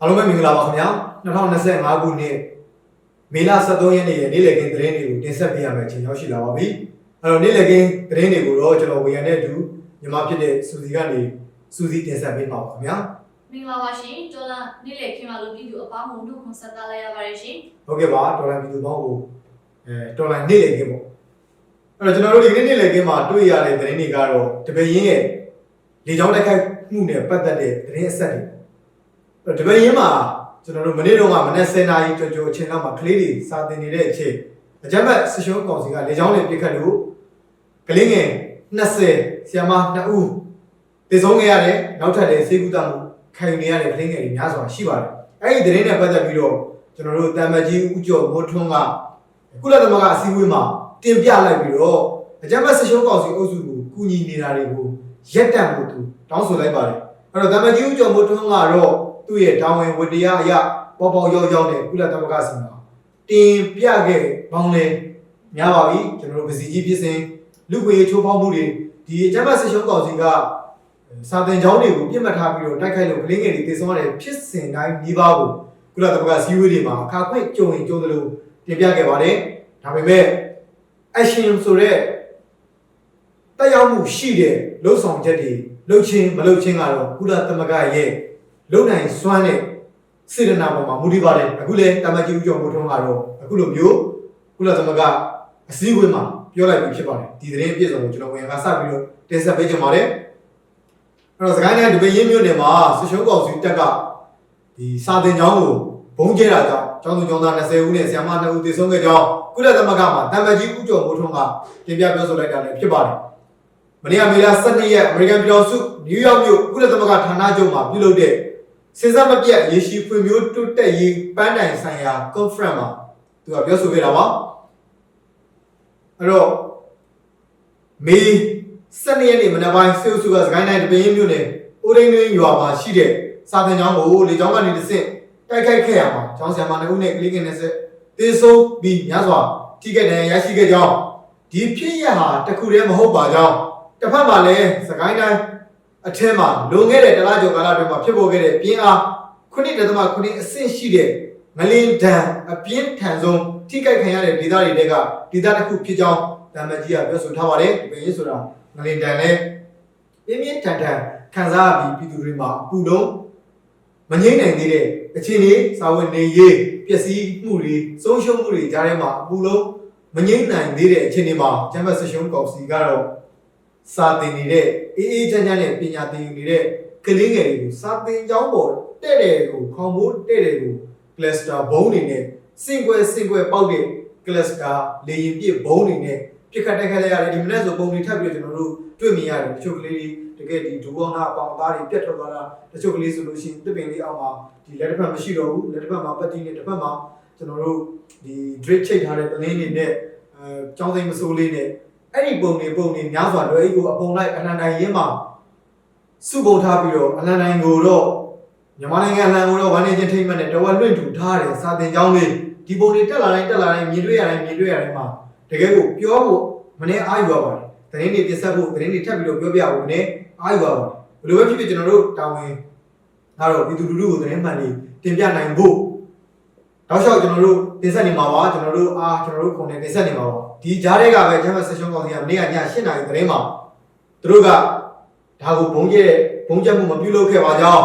အားလုံးပဲမင်္ဂလာပါခင်ဗျာ2025ခုနှစ်မေလ23ရက်နေ့ရဲ့နေ့လည်ခင်းသတင်းတွေကိုတင်ဆက်ပေးရမယ့်အချိန်ရောက်ရှိလာပါပြီအဲ့တော့နေ့လည်ခင်းသတင်းတွေကိုတော့ကျွန်တော်ဝေရတဲ့အတူညီမဖြစ်တဲ့စူစီကနေစူစီတင်ဆက်ပေးပါပါခင်ဗျာမင်္ဂလာပါရှင်ဒေါ်လာနေ့လည်ခင်းမှာလူပြည်သူအပေါင်းမှုတို့ခွန်ဆက်တာလိုက်ရပါတယ်ရှင်ဟုတ်ကဲ့ပါဒေါ်လာပြည်သူပေါင်းကိုအဲဒေါ်လာနေ့လည်ခင်းပေါ့အဲ့တော့ကျွန်တော်တို့ဒီနေ့နေ့လည်ခင်းမှာတွေ့ရတဲ့သတင်းတွေကတော့တပည့်ရင်းရဲ့လေကြောင်းတိုက်ခိုက်မှုနဲ့ပတ်သက်တဲ့သတင်းအဆက်တွေအဲ့ တော့တပည့်ရင်းမှာကျွန်တော်တို့မနေ့တုန်းကမနေ့10နာရီကျော်ကျော်အချိန်လောက်မှာကလေးတွေစာသင်နေတဲ့အချိန်အကြမ်းဖက်ဆစ်ရှုံးကောင်စီကလေကြောင်းတွေပြစ်ခတ်လို့ကလေးငယ်20ဆီယမ2ဦးတည်ဆုံးခဲ့ရတယ်နောက်ထပ်လည်းစေကူတာမှုခံယူနေရတဲ့ကလေးငယ်တွေများစွာရှိပါတယ်အဲ့ဒီသတင်းနဲ့ပတ်သက်ပြီးတော့ကျွန်တော်တို့တာမကြီးဦးကျော်မိုးထွန်းကကုလသမဂ္ဂအစည်းအဝေးမှာတင်ပြလိုက်ပြီးတော့အကြမ်းဖက်ဆစ်ရှုံးကောင်စီအုပ်စုကိုကူညီနေတာတွေကိုရက်တန့်ဖို့သူတောင်းဆိုလိုက်ပါတယ်အဲ့တော့တာမကြီးဦးကျော်မိုးထွန်းကတော့ သူ့ရဲ့တာဝန်ဝတ္တရားအရပေါ်ပေါ်ရောက်ရောက်နဲ့ကုလသမဂ္ဂစီမှာတင်ပြခဲ့ပေါင်းလဲများပါပြီကျွန်တော်တို့ပစီကြီးဖြစ်စဉ်လူ့ခွေချိုးဖောက်မှုတွေဒီအကြမ်းဖက်ဆစ်ရှုံးကောင်စီကစာတင်ကျောင်းတွေကိုပြစ်မှတ်ထားပြီးတော့တိုက်ခိုက်လို့ကလေးငယ်တွေတည်ဆုံးရတဲ့ဖြစ်စဉ်တိုင်းနှီးပါးကိုကုလသမဂ္ဂစည်းဝေးတွေမှာအခါခွင့်ကြုံရင်ကြုံတယ်လို့တင်ပြခဲ့ပါတယ်။ဒါပေမဲ့ action ဆိုတဲ့တက်ရောက်မှုရှိတဲ့လှုပ်ဆောင်ချက်တွေလှုပ်ချင်းမလှုပ်ချင်းကတော့ကုလသမဂ္ဂရဲ့ လုံနိုင်စွမ်းတဲ့စေတနာပေါ်မှာမူတည်ပါတယ်။အခုလည်းတာမကြီးဦးကျော်မိုးထွန်းကတော့အခုလိုမျိုးကုလသမဂ္ဂအစည်းအဝေးမှာပြောလိုက်ပြီးဖြစ်ပါတယ်။ဒီသတင်းအပြည့်စုံကိုကျွန်တော်ဝင်ကစပြီးတော့တင်ဆက်ပေးချင်ပါတယ်။အဲ့တော့စကိုင်းတိုင်းဒပင်းရင်းမြို့နယ်မှာဆရှုံးကောင်စီတက်ကဒီစာတင်ကျောင်းကိုဘုံကျဲတာကြောင့်ကျောင်းသူကျောင်းသား20ဦးနဲ့ဆရာမ2ဦးသေဆုံးခဲ့ကြောင်းကုလသမဂ္ဂမှာတမ္ပကြီးဦးကျော်မိုးထွန်းကတင်ပြပြောဆိုလိုက်တာလည်းဖြစ်ပါတယ်။မနေ့ကမေလ12ရက်အမေရိကန်ပြည်ထောင်စုနယူးယောက်မြို့ကုလသမဂ္ဂဌာနချုပ်မှာပြုလုပ်တဲ့ စဉ်ဆက်မပြတ်ရေရှည်ဖွံ့ဖြိုးတိုးတက်ရေးပန်းတိုင်ဆိုင်ရာ conference မှာသူကပြောဆိုခဲ့တာပါ။အဲ့တော့မေ12ရက်နေ့မနက်ပိုင်းစေုပ်စုကစကိုင်းတိုင်းတပင်းရင်းမြို့နယ်အိုဒိန်တွင်ရွာမှာရှိတဲ့စာသင်ကျောင်းကိုလေကျောင်းကနေတစ်ဆင့်တိုက်ခိုက်ခဲ့ရမှာကျောင်းဆရာမ2ဦးနဲ့ကလေးငယ်20တေဆုံးပြီးများစွာထိခိုက်ဒဏ်ရာရရှိခဲ့ကြောင်းဒီဖြစ်ရဟာတစ်ခုတည်းမဟုတ်ပါကြောင်းတစ်ဖက်မှာလည်းစကိုင်းတိုင်း အထက်မှာလွန်ခဲ့တဲ့တလားကျော်ကာလအတွင်းမှာဖြစ်ပေါ်ခဲ့တဲ့ပြင်းအား9.9အဆင့်ရှိတဲ့ငလင်ဒဏ်အပြင်းထန်ဆုံးထိခိုက်ခံရတဲ့ဒေသတွေတဲကဒေသတစ်ခုဖြစ်ကြောင်းတမန်ကြီးကပြောဆိုထားပါတယ်ဒီပင်ရေးဆိုတာငလင်တန်နဲ့ပြင်းပြင်းထန်ထန်ခံစားရပြီးပြည်သူတွေမှာအပူလုံးမငြိမ့်နိုင်သေးတဲ့အခြေအနေစာဝင်နေရေးပျက်စီးမှုတွေဆုံးရှုံးမှုတွေကြားထဲမှာအပူလုံးမငြိမ့်နိုင်သေးတဲ့အခြေအနေမှာကျမ်းပတ်ဆရှုံးကောင်စီကတော့ စာသင်နေတဲ့အေးအေးချမ်းချမ်းနဲ့ပညာသင်ယူနေတဲ့ကလေးငယ်တွေကိုစာသင်ကျောင်းပေါ်တဲ့တယ်ကိုခေါင်းမိုးတဲ့တယ်ကိုကလစတာဘုံတွေနဲ့စင်ကွယ်စင်ကွယ်ပေါက်တဲ့ကလစတာလေရင်ပြစ်ဘုံတွေနဲ့ပြစ်ခတ်တိုက်ခတ်လိုက်ရတယ်ဒီမနေ့ဆိုပုံတွေထပ်ပြီးတော့ကျွန်တော်တို့တွေ့မြင်ရတယ်တချို့ကလေးတွေတကယ်ဒီဒူအောင်နာအပေါင်သားတွေပြတ်ထွက်သွားတာတချို့ကလေးဆိုလို့ရှိရင်တစ်ပင်လေးအောက်မှာဒီလက်တစ်ဖက်မရှိတော့ဘူးလက်တစ်ဖက်မှာပတ်တီးနဲ့တစ်ဖက်မှာကျွန်တော်တို့ဒီ drip ချိတ်ထားတဲ့ပလင်းတွေနဲ့အဲចောင်းစိမ်းမစိုးလေးနဲ့ အဲ့ဒီပုံတွေပုံတွေများစွာလွယ်အိတ်ကိုအပုံလိုက်အလန်တိုင်းရင်းမှာစုပုံထားပြီးတော့အလန်တိုင်းကိုတော့မြန်မာနိုင်ငံအလန်ကိုတော့ဝမ်းနေချင်းထိမ့်မှတ်နဲ့တဝက်လွင့်ထူထားတယ်စာတင်ကျောင်းလေးဒီပုံတွေတက်လာတိုင်းတက်လာတိုင်းမြင်တွေ့ရတိုင်းမြင်တွေ့ရတိုင်းမှာတကယ်ကိုပြောဖို့မနေ့အားယူရပါတယ်။သတင်းတွေပြဆက်ဖို့သတင်းတွေထပ်ပြီးတော့ပြောပြဖို့မနေ့အားယူရပါတယ်။ဘယ်လိုပဲဖြစ်ဖြစ်ကျွန်တော်တို့တာဝန်ကတော့ပြည်သူလူထုကိုသတင်းမှန်တွေတင်ပြနိုင်ဖို့ တောက်လျှောက်ကျွန်တော်တို့တင်ဆက်နေမှာပါကျွန်တော်တို့အားကျွန်တော်တို့ခုန်နေတင်ဆက်နေမှာပါဒီကြားထဲကပဲကျမ်းစာဆက်ရှင်ကောင်စီကမနေ့ကည8နာရီသတင်းမှာသူတို့ကဒါကိုဘုံကျဲဘုံကျက်မှုမပြုလုပ်ခဲ့ပါကြောင်း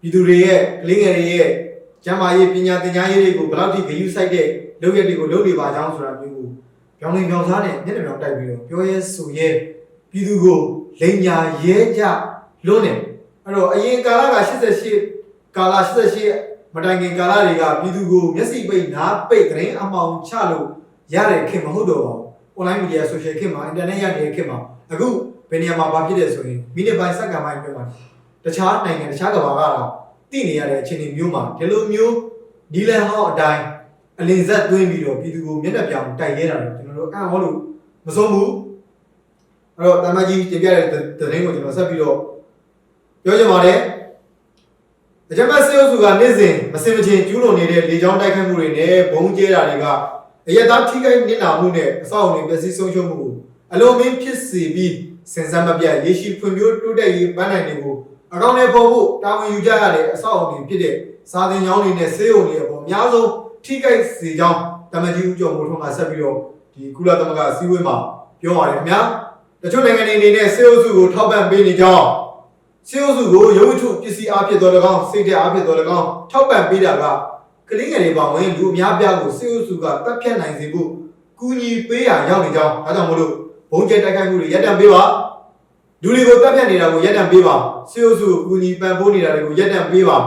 ပြည်သူတွေရဲ့ကလေးငယ်တွေရဲ့ကျမ်းမာရေးပညာသင်ကြားရေးတွေကိုဘယ်လောက်ထိဂရုစိုက်တဲ့လုပ်ရက်တွေကိုလုပ်နေပါကြောင်းဆိုတာမျိုးကိုပြောင်းလဲပြောင်းစားနဲ့မျက်နှာပြောင်းတိုက်ပြီးတော့ပြောရဲဆိုရဲပြည်သူကိုလိန်ညာရဲကြလွန်းတယ်အဲ့တော့အရင်ကာလက88ကာလ88မ တိုင်ခင်ကာလတွေကပြည်သူကိုမျက်စိပိတ်နားပိတ်သတင်းအမှောင်ချလို့ရတဲ့ခင်မဟုတ်တော့ပါဘူး online media social ခင်မှာ internet ရနေတဲ့ခင်မှာအခုဘယ်နေရာမှာဘာဖြစ်လဲဆိုရင်မိနစ်ပိုင်းစက္ကန့်ပိုင်းပြောမှာတခြားနိုင်ငံတခြားကမ္ဘာကတော့တည်နေရတဲ့အခြေအနေမျိုးမှာဒီလိုမျိုးဒီလန်ဟောင်းအတိုင်းအလင်းဆက်သွင်းပြီးတော့ပြည်သူကိုမျက်နှာပြောင်တိုက်ရဲတာလို့ကျွန်တော်တို့အံ့ဩလို့မဆုံးဘူးအဲ့တော့တမကြီးတင်ပြတဲ့သတင်းကိုကျွန်တော်ဆက်ပြီးတော့ပြောချင်ပါတယ် အကြမ်းဖက်စစ်အုပ်စုကနေ့စဉ်မစင်မချင်းကျူးလွန်နေတဲ့လေကြောင်းတိုက်ခိုက်မှုတွေနဲ့ဘုံကျဲတာတွေကအရသားထိခိုက်နစ်နာမှုနဲ့အဆောက်အအုံတွေပျက်စီးဆုံးရှုံးမှုကိုအလုံးမင်းဖြစ်စေပြီးစင်စမ်းမပြတ်ရေရှိဖွံ့ဖြိုးတိုးတက်ရေးပန်းနိုင်တွေကိုအကောင့်တွေပေါ်ဖို့တာဝန်ယူကြရတဲ့အဆောက်အအုံတွေဖြစ်တဲ့စာသင်ကျောင်းတွေနဲ့ဆေးရုံတွေအပေါ်အများဆုံးထိခိုက်စေကြောင်းတမန်ကြီးဦးကျော်မိုးထွန်းကဆက်ပြီးတော့ဒီကုလသမဂ္ဂအစည်းအဝေးမှာပြောပါတယ်ခင်ဗျာတချို့နိုင်ငံတွေအနေနဲ့ဆေးအုပ်စုကိုထောက်ပံ့ပေးနေကြောင်း ဆေးအုပ်စုကိုရုပ်ဝတ္ထုပစ္စည်းအားဖြင့်တော်၎င်းစိတ်ဓာတ်အားဖြင့်တော်၎င်းထောက်ပံ့ပေးတာကကလေးငယ်တွေပါဝင်လူအများပြားကိုဆေးအုပ်စုကတပ်ဖြတ်နိုင်စေဖို့ကူညီပေးရရောက်နေကြောင်းဒါကြောင့်မလို့ဘုံကျဲတိုက်ခိုက်မှုတွေရပ်တန့်ပေးပါလူတွေကိုတပ်ဖြတ်နေတာကိုရပ်တန့်ပေးပါဆေးအုပ်စုကိုကူညီပံ့ပိုးနေတာတွေကိုရပ်တန့်ပေးပါ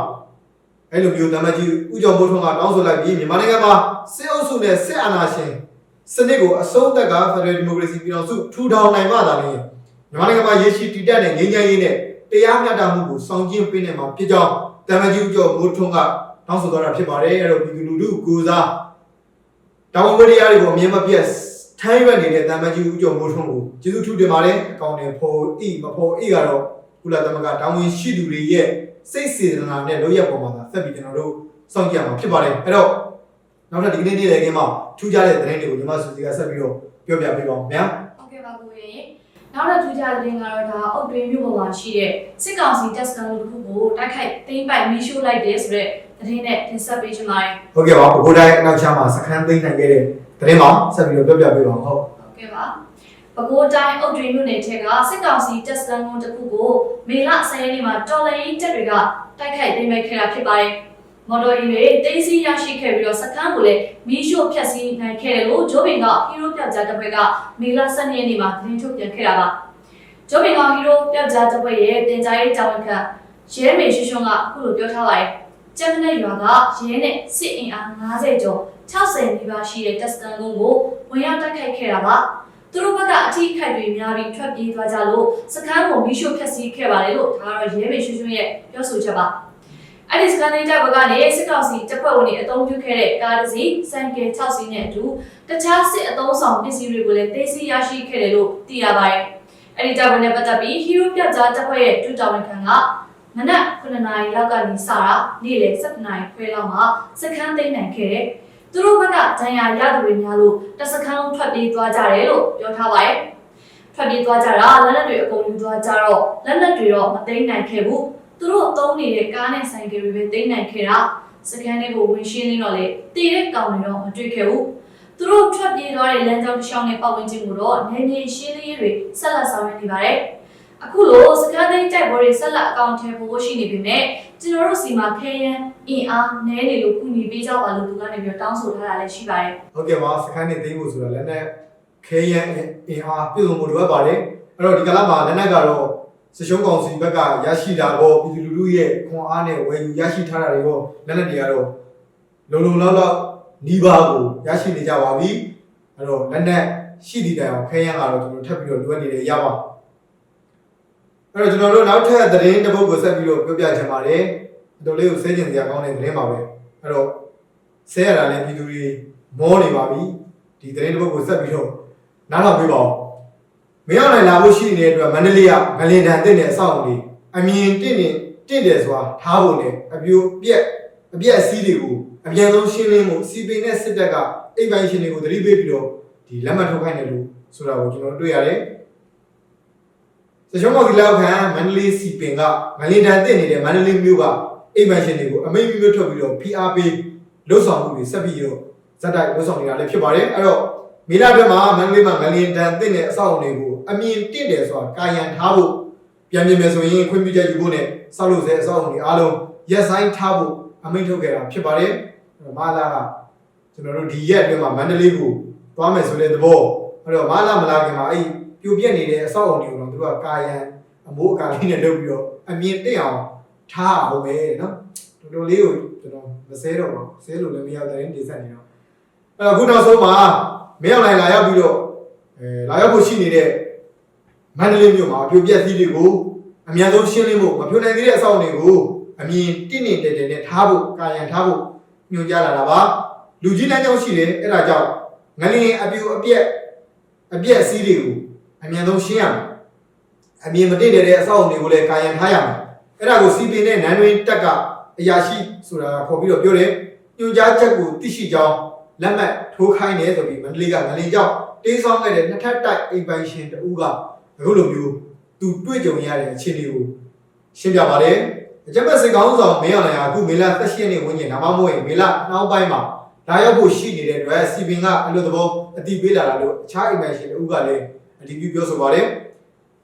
အဲ့လိုမျိုးတမန်ကြီးဥကြောင့်မိုးထွန်းကတောင်းဆိုလိုက်ပြီးမြန်မာနိုင်ငံမှာစစ်အုပ်စုနဲ့စစ်အာဏာရှင်စနစ်ကိုအဆုံးသက်ကဖက်ဒရယ်ဒီမိုကရေစီပြည်တော်စုထူထောင်နိုင်မှသာလျှင်မြန်မာနိုင်ငံမှာရရှိတည်တတ်တဲ့ငြိမ်းချမ်းရေးနဲ့ တရားမျှတမှုကိုဆောင်ကျဉ်ပေးနိုင်မှာဖြစ်ကြောင်းတမန်ကြီးဥကြောင့်မိုးထွန်းကတောင်းဆိုသွားတာဖြစ်ပါတယ်အဲ့တော့ပြည်သူလူထုကိုယ်စားတောင်းဝရရတွေကိုအမြင်မပြတ်ထိုင်းရွက်နေတဲ့တမန်ကြီးဥကြောင့်မိုးထွန်းကိုကျေးဇူးထူးတင်ပါတယ်အကောင့်တွေဖော်ဤမဖော်ဤကတော့ကုလသမဂ္ဂတာဝန်ရှိသူတွေရဲ့စိတ်စေတနာနဲ့လုပ်ရက်ပေါ်မှာသာဆက်ပြီးကျွန်တော်တို့စောင့်ကြည့်ရမှာဖြစ်ပါတယ်အဲ့တော့နောက်ထပ်ဒီကနေ့နေ့လည်ခင်းမှာထူးခြားတဲ့သတင်းတွေကိုညီမစုစီကဆက်ပြီးတော့ပြောပြပေးပါဦးခင်ဗျာဟုတ်ကဲ့ပါကိုရေ နောက်တော့ထူးခြားတဲ့တင်ကတော့ဒါအုတ်တွင်းမြို့ပေါ်မှာရှိတဲ့စစ်ကောင်စီတက်စကန်လို့တစ်ခုကိုတိုက်ခိုက်သိမ်းပိုက်မီးရှို့လိုက်တယ်ဆိုတော့သတင်းနဲ့တင်ဆက်ပေးချင်ပါတယ်ဟုတ်ကဲ့ပါဘိုးတိုင်းအနောက်ချမ်းမှာစခန်းသိမ်းနိုင်ခဲ့တဲ့သတင်းမှာဆက်ပြီးတော့ပြောပြပေးပါဦးဟုတ်ဟုတ်ကဲ့ပါပဲခူးတိုင်းအုတ်တွင်းမြို့နယ်ထဲကစစ်ကောင်စီတက်စကန်ကုန်းတစ်ခုကိုမေလ10ရက်နေ့မှာတော်လိုင်းတပ်တွေကတိုက်ခိုက်သိမ်းပိုက်ခဲ့တာဖြစ်ပါတယ် မော်တော်ယာဉ်တွေတင်းစီရရှိခဲ့ပြီးတော့စခန်းကိုလည်းမီးရှို့ဖျက်ဆီးနိုင်ခဲ့တယ်လို့ဂျိုးဘင်ကဟီးရိုးပြောက်ကြားတပ်ဖွဲ့ကမေလ12ရက်နေ့မှာသတင်းထုတ်ပြန်ခဲ့တာပါဂျိုးဘင်ကဟီးရိုးပြောက်ကြားတပ်ဖွဲ့ရဲ့တင်ကြားရေးတာဝန်ခံရဲမေရှုရှုံးကအခုလိုပြောထားပါတယ်ကျန်းတဲ့ရွာကရဲနဲ့စစ်အင်အား90ကျော်60နီးပါးရှိတဲ့တပ်စကန်ကုန်းကိုဝင်ရောက်တိုက်ခိုက်ခဲ့တာပါသူတို့ဘက်ကအထီးခိုက်တွေများပြီးထွက်ပြေးသွားကြလို့စခန်းကိုမီးရှို့ဖျက်ဆီးခဲ့ပါတယ်လို့ဒါကတော့ရဲမေရှုရှုံးရဲ့ပြောဆိုချက်ပါ အဲ့ဒီစကန်လေးတပ်ဘက်ကနေစစ်ကောင်စီတပ်ဖွဲ့ဝင်တွေအသုံးပြုခဲ့တဲ့ကားတစ်စီးစံကယ်6စီးနဲ့အတူတခြားစစ်အသုံးဆောင်ပစ္စည်းတွေကိုလည်းသိသိရရှိခဲ့တယ်လို့သိရပါတယ်။အဲ့ဒီတပ်ဖွဲ့နဲ့ပတ်သက်ပြီးဟီးရိုးပြကြားတပ်ဖွဲ့ရဲ့ဒုတာဝန်ခံကမနက်9နာရီလောက်ကနေစတာနေ့လယ်7နာရီခွဲလောက်မှာစခန်းသိမ်းနိုင်ခဲ့တယ်။သူတို့ဘက်ကဒဏ်ရာရသူတွေများလို့တစခန်းလုံးထွက်ပြေးသွားကြတယ်လို့ပြောထားပါတယ်။ထွက်ပြေးသွားကြတာလက်နက်တွေအကုန်ယူသွားကြတော့လက်နက်တွေတော့မသိမ်းနိုင်ခဲ့ဘူး။ သူတို့အသုံးနေတဲ့ကားနဲ့ဆိုင်ကယ်တွေပဲသိမ်းနိုင်ခဲ့တာစကန်တွေကိုဝင်ရှင်းနေတော့လေတည်တဲ့ကောင်တွေတော့မတွေ့ခဲ့ဘူးသူတို့ထွက်ပြေးသွားတဲ့လမ်းကြောင်းတစ်လျှောက်နဲ့ပတ်ဝန်းကျင်ကိုတော့နေမြေရှင်းလင်းရေးတွေဆက်လက်ဆောင်ရွက်နေပါတယ်အခုလိုစကန်သိမ်းတိုက်ပွဲတွေဆက်လက်အကောင့်ထဲပို့ရှိနေပြီမဲ့ကျွန်တော်တို့စီမှာခဲယမ်းအင်အားနည်းနေလို့ကုညီပေးကြပါလို့သူကနေပြီးတောင်းဆိုထားတာလည်းရှိပါတယ်ဟုတ်ကဲ့ပါစခန်းနဲ့သိမ်းဖို့ဆိုတာလည်းနဲ့ခဲယမ်းအင်အားပြုစုမှုလိုအပ်ပါတယ်အဲ့တော့ဒီကလာမှာလည်းနဲ့ကတော့ စရှုံးကောင်စီဘက်ကရရှိတာကိုပြည်သူလူထုရဲ့ခွန်အားနဲ့ဝယ်ယူရရှိထားတာတွေရောလက်နက်တွေကတော့လုံလုံလောက်လောက်နီးပါးကိုရရှိနေကြပါပြီအဲ့တော့လက်နက်ရှိသည့်တိုင်အောင်ခဲယမ်းကတော့ကျွန်တော်ထပ်ပြီးတော့လွှဲနေတယ်ရပါအဲ့တော့ကျွန်တော်တို့နောက်ထပ်သတင်းတစ်ပုဒ်ကိုဆက်ပြီးတော့ပြောပြချင်ပါတယ်အတော်လေးကိုဆဲကျင်စရာကောင်းတဲ့သတင်းပါပဲအဲ့တော့ဆဲရတာလည်းပြည်သူတွေမောနေပါပြီဒီသတင်းတစ်ပုဒ်ကိုဆက်ပြီးတော့နားထောင်ပေးပါဦး မရောက်နိုင်လာလို့ရှိနေတဲ့အတွက်မန္တလေးကငလင်တန်တက်တဲ့အဆောက်အုံတွေအမြင်တင့်နေတင့်တယ်ဆိုတာထားဖို့နဲ့အပြိုပြက်အပြက်အစည်းတွေကိုအပြန်ဆုံးရှင်းလင်းမှုစီပင်နဲ့စစ်တပ်ကအိမ်ပိုင်ရှင်တွေကိုသတိပေးပြီးတော့ဒီလက်မှတ်ထုတ်ခိုင်းတယ်လို့ဆိုတာကိုကျွန်တော်တွေ့ရတယ်စရှုံးမော်ဒီလောက်ခံမန္တလေးစီပင်ကငလင်တန်တက်နေတဲ့မန္တလေးမြို့ကအိမ်ပိုင်ရှင်တွေကိုအမိန့်မျိုးထုတ်ပြီးတော့ PR ပေးလှုပ်ဆောင်မှုတွေဆက်ပြီးတော့ဇက်တိုက်လှုပ်ဆောင်နေတာလည်းဖြစ်ပါတယ်အဲ့တော့မေလာဘက်မှာမန္တလေးမှာငလင်တန်တင့်တဲ့အဆောက်အအုံတွေကို အမြင်တင့်တယ်ဆိုတာကာယံထားဖို့ပြန်ပြင်မယ်ဆိုရင်ခွင့်ပြုချက်ယူဖို့နဲ့စောက်လို့စေအဆောက်အအုံတွေအားလုံးရက်ဆိုင်ထားဖို့အမိန့်ထုတ်ခဲ့တာဖြစ်ပါတယ်။မာလာကကျွန်တော်တို့ဒီရက်အတွင်းမှာမန္တလေးကိုသွားမယ်ဆိုတဲ့သဘောအဲ့တော့မာလာမလာခင်မှာအဲ့ပြိုပြက်နေတဲ့အဆောက်အအုံတွေကိုတော့သူတို့ကကာယံအမိုးအကာလေးနဲ့လုပ်ပြီးတော့အမြင်တင့်အောင်ထားအောင်ပဲနော်တော်တော်လေးကိုကျွန်တော်မဆဲတော့ပါဘူးဆဲလို့လည်းမရတဲ့နေဆက်နေတော့အဲ့တော့ခုနောက်ဆုံးမှာမင်းအောင်လိုင်လာရောက်ပြီးတော့အဲလာရောက်ဖို့ရှိနေတဲ့ မန္တလေးမြို့မှာပြိုပြက်သီးတွေကိုအများဆုံးရှင်းလင်းဖို့မပြိုနိုင်သေးတဲ့အဆောက်အအုံတွေကိုအမြင်တင့်နေတဲတဲနဲ့ထားဖို့ကာယံထားဖို့ညွှန်ကြားလာတာပါလူကြီးလမ်းကြောင်းရှိတယ်အဲ့ဒါကြောင့်ငလင်းအပြိုအပြက်အပြက်အစည်းတွေကိုအများဆုံးရှင်းရမယ်အမြင်မတင့်တဲ့အဆောက်အအုံတွေကိုလည်းကာယံထားရမယ်အဲ့ဒါကိုစီပင်နဲ့နန်းတွင်တက်ကအရာရှိဆိုတာကခေါ်ပြီးတော့ပြောတယ်ညွှန်ကြားချက်ကိုသိရှိကြောင်းလက်မှတ်ထိုးခိုင်းတယ်ဆိုပြီးမန္တလေးကငလင်ကြောက်တင်းဆောင်ခဲ့တဲ့နှစ်ထပ်တိုက်အိမ်ပိုင်ရှင်တဦးက အခုလိုမျိုးသူတွေ့ကြုံရတဲ့အခြေအနေကိုရှင်းပြပါတယ်အကြမ်းဖက်စစ်ကောင်းဆောင်မင်းအောင်လှိုင်ဟာအခုမေလ18ရက်နေ့ဝန်းကျင်ဒါမှမဟုတ်ရင်မေလနှောင်းပိုင်းမှာလာရောက်ဖို့ရှိနေတဲ့အတွက်စီပင်ကအလို့သဘောအတိပေးလာတာလို့အခြားအိမ်ရှင်တို့ကလည်းအတည်ပြုပြောဆိုပါတယ်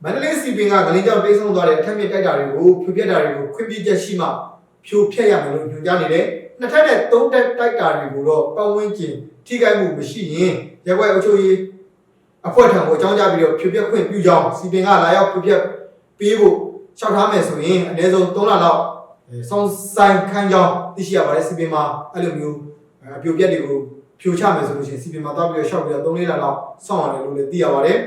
မန္တလေးစီပင်ကငလင်းကြောင်တိတ်ဆုံးသွားတဲ့အထက်မြင့်တိုက်တာတွေကိုဖြိုပြက်တာတွေကိုခွင့်ပြုချက်ရှိမှဖြိုဖျက်ရမယ်လို့ညွှန်ကြားနေတယ်နှစ်ထပ်နဲ့သုံးတက်တိုက်တာတွေကိုတော့ပတ်ဝန်းကျင်ထိခိုက်မှုမရှိရင်ရက်ွက်အုပ်ချုပ်ရေး အဖွဲ့ထံကိုအကြောင်းကြားပြီးတော့ဖြိုပြက်ခွင့်ပြုကြောင်းစီပင်ကလာရောက်ဖြိုပြက်ပေးဖို့လျှောက်ထားမယ်ဆိုရင်အနည်းဆုံး3လလောက်အဲစောင့်ဆိုင်ခံကြောင်းသိရှိရပါတယ်စီပင်မှာအဲ့လိုမျိုးအပြိုပြက်တွေကိုဖြိုချမယ်ဆိုလို့ရှိရင်စီပင်မှာတော့ပြီးတော့လျှောက်ပြီးတော့3လလောက်စောင့်ရတယ်လို့လည်းသိရပါတယ်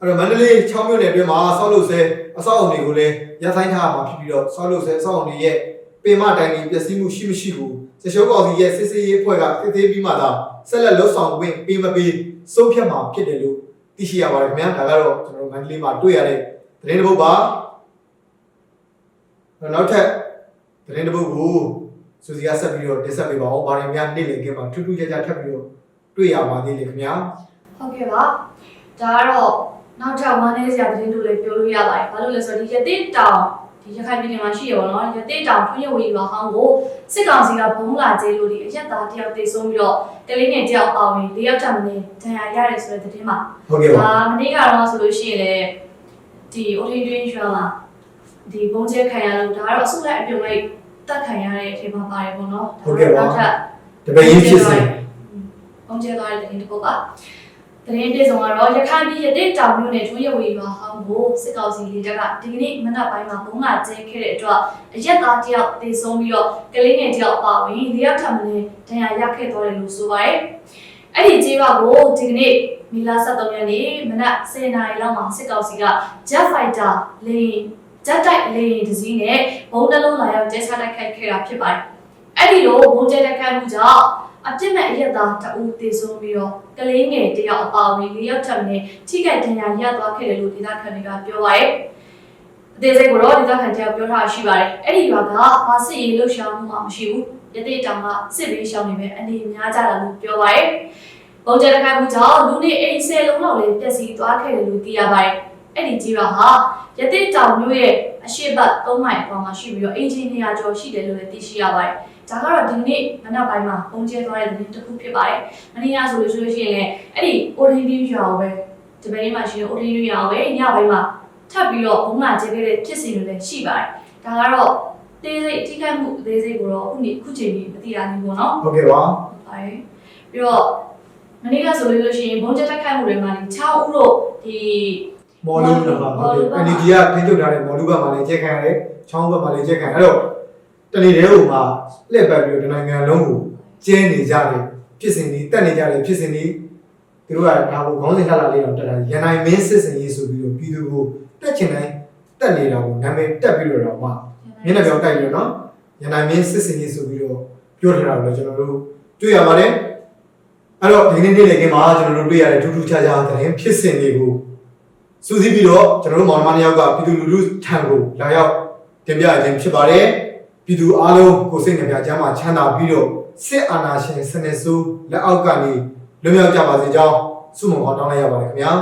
အဲ့တော့မန္တလေး6မြို့နယ်အတွင်းမှာဆောက်လုပ်ဆဲအဆောက်အုံတွေကိုလည်းရဆိုင်ထားမှာဖြစ်ပြီးတော့ဆောက်လုပ်ဆဲအဆောက်အုံတွေရဲ့ပင်မတိုင်တွေပျက်စီးမှုရှိမရှိကို စချိုးကောင်စီရဲ့စစ်စေးရေးအဖွဲ့ကသိသေးပြီးမှသာဆက်လက်လှုပ်ဆောင်ခွင့်ပေးမပေးဆုံးဖြတ်မှာဖြစ်တယ်လို့သိရှိရပါတယ်ခင်ဗျာဒါကတော့ကျွန်တော်တို့မန္တလေးမှာတွေ့ရတဲ့သတင်းတစ်ပုဒ်ပါနောက်ထပ်သတင်းတစ်ပုဒ်ကိုစူစီကဆက်ပြီးတော့တင်ဆက်ပေးပါအောင်။ဘာတွေများနေ့လည်ခင်းမှာထူးထူးခြားခြားထပ်ပြီးတော့တွေ့ရပါသေးလေခင်ဗျာဟုတ်ကဲ့ပါဒါကတော့နောက်ထပ်ဝမ်းနည်းစရာသတင်းတို့လည်းပြောလို့ရပါတယ်ဘာလို့လဲဆိုတော့ဒီရတိတောင် ဒီရခိုင်ပြည်နယ်မှာရှိရပါတော့ရတိတောင်ထွန်းရဝီရွာဟောင်းကိုစစ်ကောင်စီကဘုံလာကျဲလို့ဒီအရက်သားတယောက်တေဆုံးပြီးတော့ကလေးငယ်တယောက်ပါဝင်၄ယောက်တမနေဒဏ်ရာရတယ်ဆိုတဲ့သတင်းမှာ။ဟုတ်ကဲ့ပါဒါမနေ့ကတော့ဆိုလို့ရှိရင်လည်းဒီ OT train ရွာမှာဒီဘုံကျဲခံရလို့ဒါကတော့အစုလိုက်အပြုံလိုက်တက်ခံရတဲ့အချိန်မှာပါတယ်ပေါ့နော်နောက်ထပ်။တပည့်ရင်းဖြစ်စဉ်။အောင်ကျဲသွားတဲ့တင်တစ်ပု ဒ်ပါ။တင်ပြဆောင်ကတော့ရခိုင်ပြည်ရတဲ့တောင်မြို့နယ်ထွေးရဝေရွာဟောင်းကိုစစ်ကောင်စီလေးတပ်ကဒီကနေ့မနက်ပိုင်းမှာဘုံလာကျဲခဲ့တဲ့အတွက်အရက်သားတယောက်တေဆုံးပြီးတော့ကလေးငယ်တယောက်ပါဝင်၄ယောက်ထပ်မင်းဒဏ်ရာရခဲ့သွားတယ်လို့ဆိုပါတယ်။အဲ့ဒီကြေးပါကိုဒီကနေ့မီလာ73ရက်နေ့မနက်10:00နာရီလောက်မှာစစ်ကောင်စီက Jet Fighter လေဂျက်တိုက်လေယာဉ်တစ်စီးနဲ့ဘုံတစ်လုံးလာရောက်ကျဲချတိုက်ခိုက်ခဲ့တာဖြစ်ပါတယ်။အဲ့ဒီလိုဘုံကျဲတိုက်ခိုက်မှုကြောင့် အပြစ်မဲ့အရက်သားတအူးတေဆုံးပြီးတော့ကလေးငယ်တယောက်အပါအဝင်၄ယောက်ထပ်နဲ့ထိခိုက်ဒဏ်ရာရသွားခဲ့တယ်လို့ဒေသခံတွေကပြောပါရဲ့အသေးစိတ်ကိုတော့ဒေသခံတယောက်ပြောထားရှိပါတယ်အဲ့ဒီရွာကဘာစစ်ရေးလှုပ်ရှားမှုမှမရှိဘူးယတိတောင်ကစစ်ဘေးရှောင်နေပဲအနေများကြတာလို့ပြောပါရဲ့ဘုံကျတဲ့ခိုင်မှုကြောင့်လူနေအိမ်ဆယ်လုံးလောက်လည်းပျက်စီးသွားခဲ့တယ်လို့သိရပါတယ်အဲ့ဒီကြီးရွာဟာယတိတောင်မြို့ရဲ့အရှိတ်ဘတ်၃မိုင်အပေါ်မှာရှိပြီးတော့အင်ဂျင်နီယာကျော်ရှိတယ်လို့လည်းသိရှိရပါတယ် ဒါကတော့ဒီနေ့မနက်ပိုင်းမှာပုံကျဲသွားတဲ့သတင်းတစ်ခုဖြစ်ပါတယ်။မနေ့ကဆိုလို့ဆိုလို့ရှိရင်လည်းအဲ့ဒီ ordinary ရွာကိုပဲဒီဘက်မှာရှိတဲ့ ordinary ရွာကိုပဲညပိုင်းမှာထပ်ပြီးတော့ဘုံလာကျဲခဲ့တဲ့ဖြစ်စဉ်တွေလည်းရှိပါတယ်။ဒါကတော့တေးစိတ်ထိခိုက်မှုအသေးစိတ်ကိုတော့ခုနေခုချိန်ကြီးမသိရဘူးပေါ့နော်။ဟုတ်ကဲ့ပါ။ပါတယ်။ပြီးတော့မနေ့ကဆိုလို့ရှိရင်ဘုံကျဲတက်ခိုက်မှုတွေမှာဒီ6ဦးတို့ဒီ။မော်လူကဟုတ်တယ်။ NGO ကထိန်းချုပ်ထားတဲ့မော်လူဘက်မှာလည်းချက်ခံရတယ်။ချောင်းဘက်မှာလည်းချက်ခံ။အဲ့တော့ တနေ့တည်းဟိုမှာလှည့်ပတ်ပြီးတော့နိုင်ငံလုံးကိုကျဲနေကြတယ်ဖြစ်စဉ်ဒီတက်နေကြတယ်ဖြစ်စဉ်ဒီသူတို့ကဒါကိုခေါင်းစဉ်လှလာလေးတော့တက်တာရန်နိုင်မင်းစစ်စင်ရေးဆိုပြီးတော့ပြည်သူကိုတက်ချင်တိုင်းတက်နေတာကိုနာမည်တက်ပြီးတော့တော့မှမျက်နှာပြောင်းတိုက်ပြီးတော့နော်ရန်နိုင်မင်းစစ်စင်ကြီးဆိုပြီးတော့ပြောထားတာကိုလည်းကျွန်တော်တို့တွေ့ရပါတယ်အဲ့တော့ဒီနေ့နေ့လေကင်းမှာကျွန်တော်တို့တွေ့ရတဲ့ထူးထူးခြားခြားသတင်းဖြစ်စဉ်တွေကိုစူးစီးပြီးတော့ကျွန်တော်တို့မောင်နှမနှစ်ယောက်ကပြည်သူလူထုထံကိုလာရောက်တင်ပြခြင်းဖြစ်ပါတယ် ပြည်သူအားလုံးကိုစိတ်နှပြချမ်းသာချမ်းသာပြီးတော့စစ်အာဏာရှင်စနစ်ဆိုးလက်အောက်ကနေလွတ်မြောက်ကြပါစေကြောင်းဆုမွန်ကောင်းတောင်းလိုက်ရပါတယ်ခင်ဗျာ